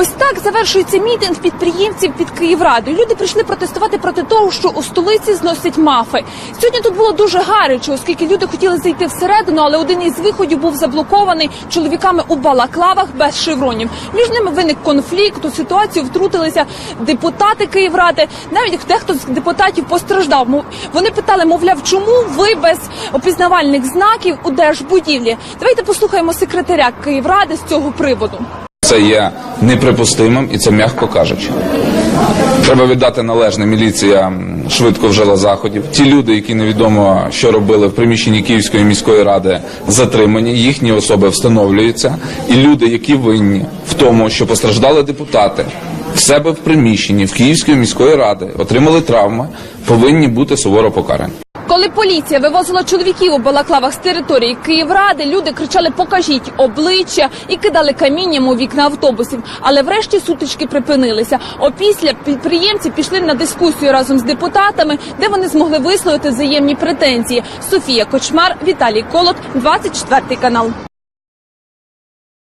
Ось так завершується мітинг підприємців під Київрадою. Люди прийшли протестувати проти того, що у столиці зносять мафи. Сьогодні тут було дуже гаряче, оскільки люди хотіли зайти всередину, але один із виходів був заблокований чоловіками у балаклавах без шевронів. Між ними виник конфлікт. У ситуацію втрутилися депутати Київради. Навіть дехто з депутатів постраждав. Вони питали, мовляв, чому ви без опізнавальних знаків у держбудівлі? Давайте послухаємо секретаря Київради з цього приводу. Це є неприпустимим і це м'яко кажучи. Треба віддати належне. Міліція швидко вжила заходів. Ті люди, які невідомо що робили в приміщенні Київської міської ради, затримані. Їхні особи встановлюються. І люди, які винні в тому, що постраждали депутати в себе в приміщенні в Київської міської ради, отримали травми, повинні бути суворо покарані. Коли поліція вивозила чоловіків у балаклавах з території Київради, люди кричали Покажіть обличчя і кидали камінням у вікна автобусів. Але врешті сутички припинилися. Опісля підприємці пішли на дискусію разом з депутатами, де вони змогли висловити взаємні претензії. Софія Кочмар, Віталій Колот, 24 канал.